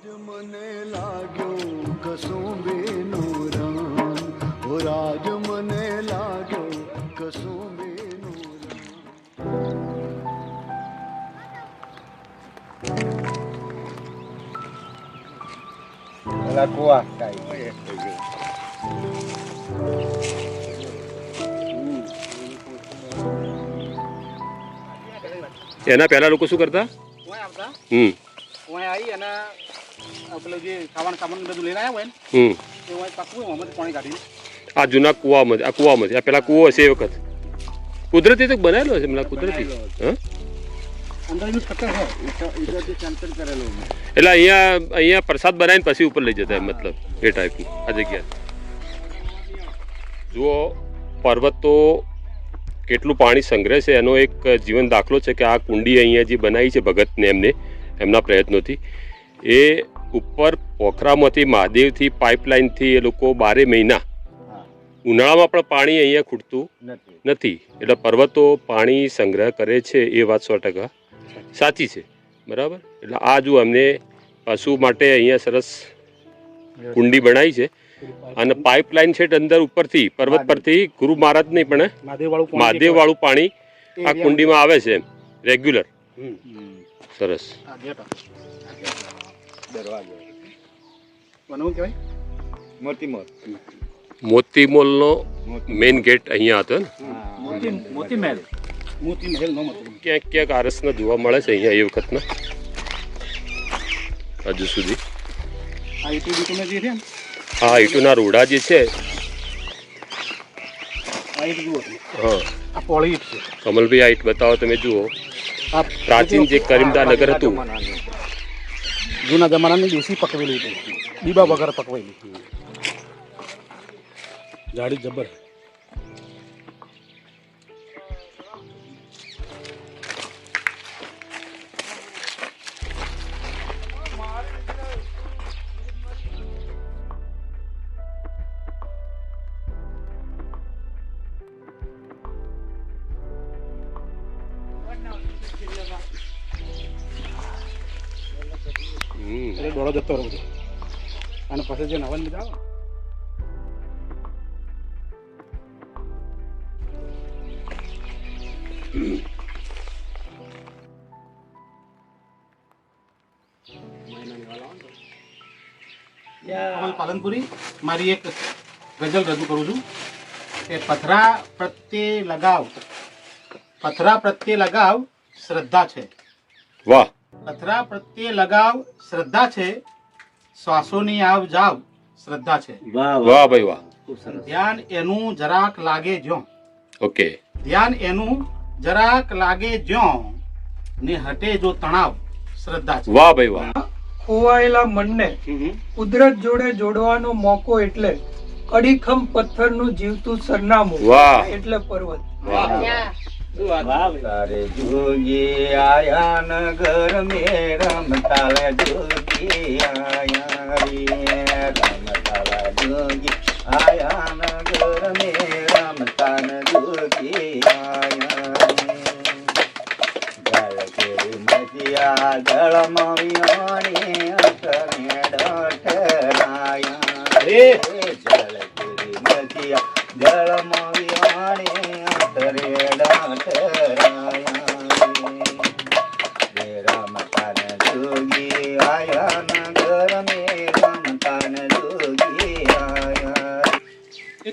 આજ મને લાગ્યો કસુંબીનો રામ ઓ રાજ મને લાગ્યો કસુંબીનો રામ પેલા કુવા કાંઈ. એના પહેલા લોકો શું કરતા? હમ. ઓય આવી અને આ પેલું જે ખાવાનું સામાન બધું લઈને આવ્યા હોય ને હમ. એ હોય પાણી કાઢીને. આ જૂના કુવામાંથી આ કુવામાંથી આ પેલા કુવો હશે એ વખત. કુદરતી તો બનાવેલો હશે પેલા કુદરતી. હા. એટલે અહીંયા અહીંયા પ્રસાદ બનાવીને પછી ઉપર લઈ જતા મતલબ એ ટાઈપનું આ જગ્યા. જુઓ તો કેટલું પાણી સંગ્રહ છે. એનો એક જીવન દાખલો છે કે આ કુંડી અહીંયા જે બનાવી છે ભગતને એમને એમના પ્રયત્નોથી. એ ઉપર પોખરામાંથી મહાદેવથી પાઇપલાઇનથી એ લોકો બારે મહિના. ઉનાળામાં પણ પાણી અહીંયા ખૂટતું નથી. એટલે પર્વતો પાણી સંગ્રહ કરે છે એ વાત સો ટકા સાચી છે. બરાબર? એટલે આ જો અમને પશુ માટે અહીંયા સરસ કુંડી બનાવી છે. અને પાઇપલાઇન છે અંદર ઉપરથી પર્વત પરથી ગુરુ મહારાજ નહીં પણ મહાદેવ વાળું પાણી આ કુંડીમાં આવે છે રેગ્યુલર. સરસ. દરવાજો. બનવું કહેવાય? મોતી મોત મોતીમોલનો મોતી મેઇન ગેટ અહીંયા હતો ને? મોતી મોતી મહેલ મોતી મહેલ નો મતલબ ક્યાંક ક્યાંક આરસના જોવા મળે છે અહીંયા એ વખતના. હજુ સુધી. આ ઈટુ બીટુને જે છે હા ઈટુના રોડા જે છે. હા. આ પોળી ઈટ છે. કમલભાઈ આ ઈટ બતાવો તમે જુઓ. આ પ્રાચીન જે કરીમદા નગર હતું. જૂના જમાનાની દેશી પકવેલી હતી. બીબા વગર પકવેલી. જાડી જબર. એટલે દોડો જતો રહું બધો અને પછી જે નવન લીધા પાલનપુરી મારી એક ગઝલ રજૂ કરું છું કે પથરા પ્રત્યે લગાવ. પથરા પ્રત્યે લગાવ શ્રદ્ધા છે. વાહ. પથરા પ્રત્યે લગાવ શ્રદ્ધા છે શ્વાસોની આવ જાવ શ્રદ્ધા છે. વાહ ભાઈ વાહ. ધ્યાન એનું જરાક લાગે જ્યો. ઓકે. ધ્યાન એનું જરાક લાગે જો ને હટે જો તણાવ શ્રદ્ધા છે. વાહ ભાઈ વાહ. ખોવાયેલા મનને કુદરત જોડે જોડવાનો મોકો એટલે અડીખમ પથ્થરનું જીવતું સરનામું વાહ. એટલે પર્વત. તારે જોગી આયા નગર મે રમતાલા જોગી આયા રે. રમતાલા જોગી આયા નગર મે રમતાન જોગી આયા રે. જળ કેરી મતિયા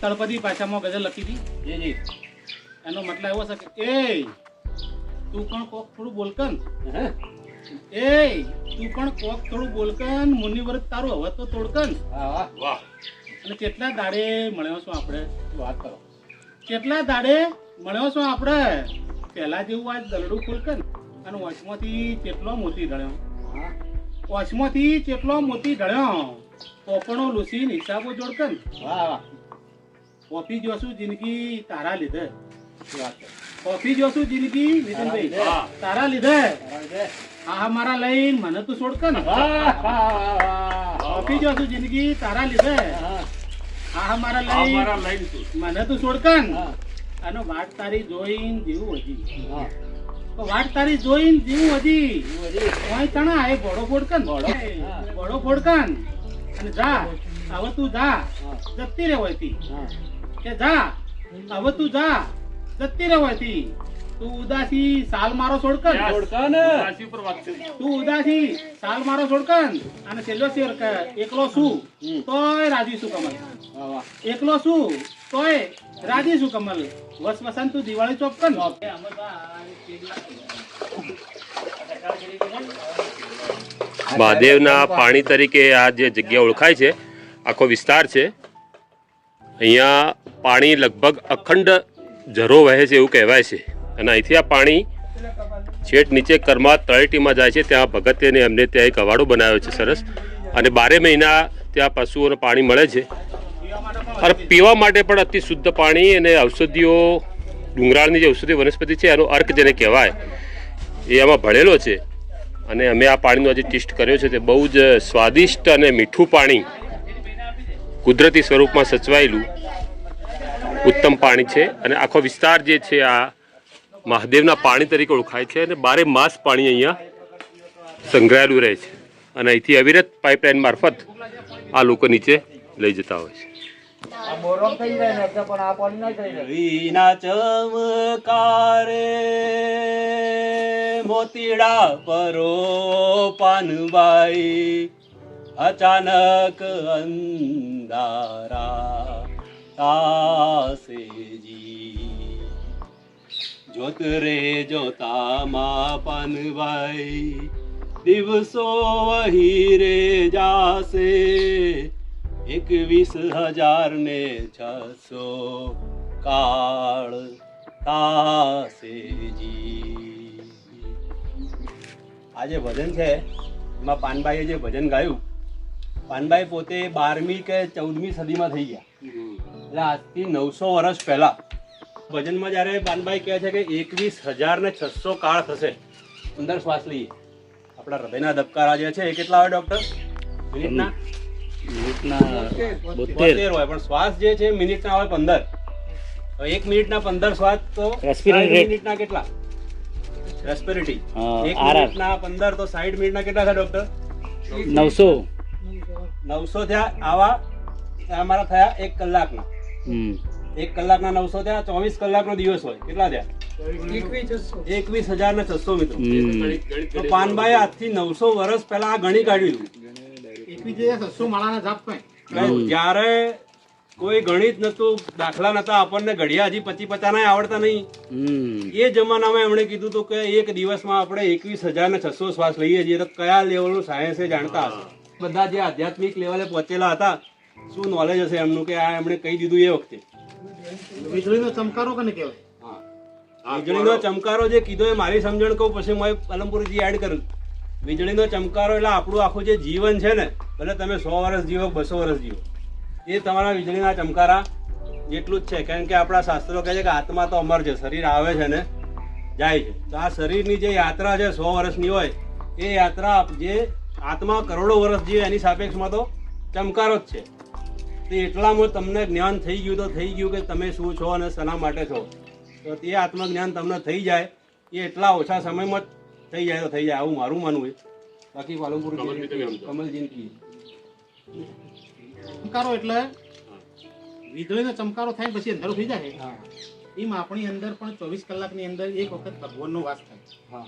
તળપદી ભાષામાં ગઝલ લખી હતી? જી જી. એનો મતલબ એવો છે કે એ તું પણ કોક થોડું બોલકન. એ તું પણ કોક થોડું બોલકન મુનિવ્રત તારું હવે તો તોડકન. વાહ. અને કેટલા દાડે મળ્યો છું આપણે? વાત કરો. કેટલા દાડે મળ્યો છું આપણે? પહેલા જેવું આજ દલડું ખોલકન. અને વચમાંથી કેટલો મોતી ઢળ્યો. વચમાંથી કેટલો મોતી ઢળ્યો. પોપણો લૂસીને હિસાબો જોડકન. કોફી જોશું જિંદગી તારા લીધે? કોફી જોશું જિંદગી નીતિનભાઈ? તારા લીધે. આ મારા લઈને મને તું છોડકન કોફી જોશું જિંદગી તારા લીધે? આ મારા લઈને મને તું છોડકન અને વાટ તારી જોઈને જેવું હજી. વાટ તારી જોઈને જીવું હજી. ઓય તણા એ ઘોડો ફોડકન ઘોડો. ફોડકન અને જા હવે તું જા. જતી રે હોયથી કે જા હવે તું જા. જતી રહેવાથી તું ઉદાસી સાલ મારો છોડકન. તું ઉદાસી સાલ મારો છોડકન. અને છેલ્લો શેર કે એકલો શું તોય રાજી શું કમલ. એકલો શું તોય રાજી શું કમલ. વસ વસંત તું દિવાળી ચોપકન મહાદેવના પાણી તરીકે આ જે જગ્યા ઓળખાય છે આખો વિસ્તાર છે. અહીંયા પાણી લગભગ અખંડ ઝરો વહે છે એવું કહેવાય છે. અને અહીંથી આ પાણી છેટ નીચે કરમા તળેટીમાં જાય છે. ત્યાં ભગત્યને એમને ત્યાં એક અવાડો બનાવ્યો છે સરસ. અને બારે મહિના ત્યાં પશુઓને પાણી મળે છે. અને પીવા માટે પણ અતિ શુદ્ધ પાણી અને ઔષધિઓ, ડુંગરાળની જે ઔષધિ વનસ્પતિ છે, એનો અર્ક જેને કહેવાય, એ આમાં ભળેલો છે. અને અમે આ પાણીનો આજે ટેસ્ટ કર્યો છે. તે બહુ જ સ્વાદિષ્ટ અને મીઠું પાણી કુદરતી સ્વરૂપમાં સચવાયેલું ઉત્તમ પાણી છે અને આખો વિસ્તાર જે છે આ મહાદેવના પાણી તરીકે ઓળખાય છે અને બારે માસ પાણી અહીંયા સંગ્રહાયેલું રહે છે. અને અહીંથી અવિરત પાઇપલાઇન મારફત આ લોકો નીચે લઈ જતા હોય છે. વિના ચમકારે મોતીડા પરો પાનબાઈ અચાનક અંધારા તાસેજી. જોત રે જોતામાં પાનબાઈ દિવસો વહી રે જાશે. એકવીસ હજાર ને છસો કાળ તાસેજી. આ જે ભજન છે, એમાં પાનબાઈએ જે ભજન ગાયું, પાનબાઈ પોતે બારમી કે ચૌદમી સદીમાં થઈ ગયા. એટલે આજથી નવસો વર્ષ પહેલા ભજનમાં જ્યારે પાનબાઈ કહે છે કે એકવીસ હજાર ને છસો કાળ થશે અંદર શ્વાસ લઈએ. આપણા હૃદયના ધબકારા જે છે. એ કેટલા હોય ડોક્ટર મિનિટના? બોતેર. હોય પણ શ્વાસ જે છે મિનિટના હોય પંદર. એક મિનિટના પંદર શ્વાસ તો મિનિટના કેટલા? રેસ્પિરેટી એક મિનિટના પંદર તો સાઠ મિનિટના કેટલા થયા ડોક્ટર નવસો. નવસો થયા આવા અમારા થયા એક કલાકના. એક કલાકના નવસો થયા ચોવીસ કલાકનો દિવસ હોય. કેટલા થયા? એકવીસ હજાર ને છસો મિત્રો. તો પાનભાઈ આજથી નવસો વર્ષ પહેલા આ ગણી કાઢ્યું જ્યારે કોઈ ગણિત નતું દાખલા નતા આપણને ઘડિયા હજી પચી પચાના આવડતા નહીં. એ જમાનામાં એમણે કીધું હતું કે એક દિવસમાં આપણે એકવીસ હજાર ને છસો શ્વાસ લઈએ છીએ. તો કયા લેવલનું સાયન્સ જાણતા હશે? બધા જે આધ્યાત્મિક લેવલે પહોંચેલા હતા શું નોલેજ હશે એમનું કે આ એમણે કહી દીધું એ વખતે? વીજળીનો ચમકારો કને કહેવાય? હા. વીજળીનો ચમકારો જે કીધો એ મારી સમજણ કહું પછી મેં પાલનપુરથી એડ કરું. વીજળીનો ચમકારો એટલે આપણું આખું જે જીવન છે ને ભલે તમે સો વર્ષ જીવો બસો વર્ષ જીવો એ તમારા વીજળીના ચમકારા જેટલું જ છે. કારણ કે આપણા શાસ્ત્રો કહે છે કે આત્મા તો અમર છે શરીર આવે છે ને જાય છે. તો આ શરીરની જે યાત્રા છે સો વર્ષની હોય એ યાત્રા જે આત્મા કરોડો વર્ષ જીવે એની સાપેક્ષમાં તો ચમકારો જ છે. તો એટલામાં તમને જ્ઞાન થઈ ગયું તો થઈ ગયું કે તમે શું છો અને શેના માટે છો. તો તે આત્મજ્ઞાન તમને થઈ જાય. એ એટલા ઓછા સમયમાં જ થઈ જાય તો થઈ જાય. આવું મારું માનવું છે. બાકી પાલનપુર કમલજી કી ચમકારો એટલે વીજળીનો ચમકારો થાય પછી અંધારું થઈ જાય. હા. એમ આપણી અંદર પણ ચોવીસ કલાકની અંદર એક વખત ભગવાનનો વાસ થાય. હા.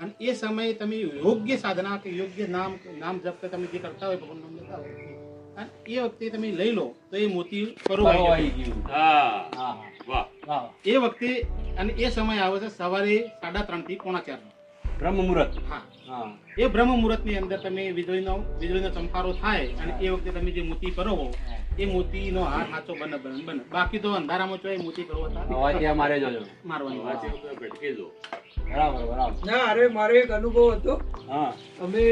અને એ સમયે તમે યોગ્ય સાધના કે યોગ્ય નામ નામ જપ કે તમે જે કરતા હોય ભગવાન નામ લેતા હોય અને એ વખતે તમે લઈ લો તો એ મોતી આવી ગયું. હા. હા વાહ. એ વખતે અને એ સમય આવે છે સવારે સાડા ત્રણથી પોણા ચાર બ્રહ્મ મુહૂર્ત. હા. એ બ્રહ્મ મુહૂર્તની અંદર તમે વીજળીનો વીજળીનો ચમકારો થાય અને એ વખતે તમે જે મોતી પરોવો એ મોતીનો હાર સાચો બને બને બને. બાકી તો અંધારામાં ચોય મોતી પરોવતા ત્યાં મારે જોજો મારવાની. બરાબર બરાબર. ના અરે મારો એક અનુભવ હતો. હા. અમે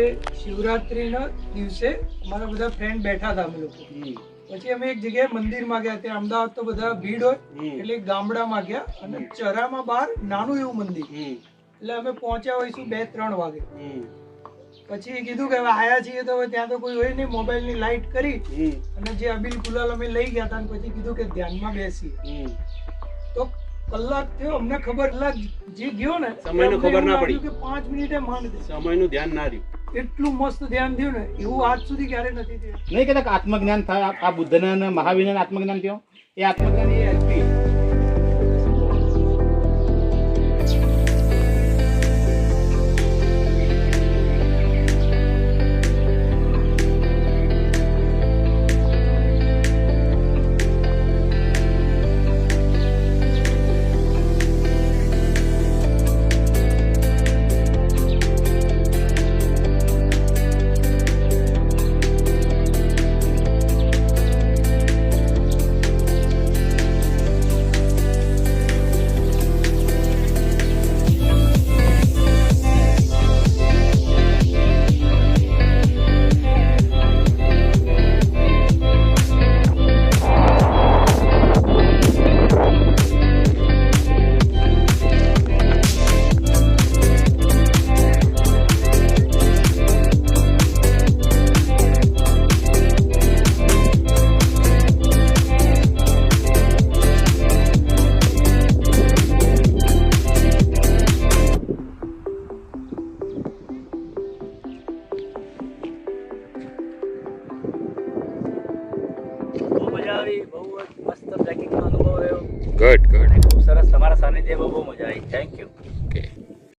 શિવરાત્રીના દિવસે અમારા બધા ફ્રેન્ડ બેઠા હતા અમે લોકો. પછી અમે એક જગ્યાએ મંદિરમાં ગયા ત્યાં અમદાવાદ તો બધા ભીડ હોય એટલે ગામડામાં ગયા અને ચરામાં બહાર નાનું એવું મંદિર. એટલે અમે પહોંચ્યા હોઈશું બે ત્રણ વાગે. પછી કીધું કે હવે આયા છીએ તો ત્યાં તો કોઈ હોય નહીં મોબાઈલની લાઇટ કરી અને જે અબિલ ગુલાલ અમે લઈ ગયા હતા પછી કીધું કે ધ્યાનમાં બેસીએ. કલાક થયો અમને ખબર કલાક જે ગયો ને સમયનો નું ખબર ના પડી. કે પાંચ મિનિટે માંડ દે. સમયનું ધ્યાન ના રહ્યું. એટલું મસ્ત ધ્યાન થયું ને એવું આજ સુધી ક્યારે નથી થયું. નહીં કહેતા કે આત્મજ્ઞાન થાય આ- બુદ્ધના મહાવીરના આત્મજ્ઞાન થયો? એ આત્મજ્ઞાન એ એલપી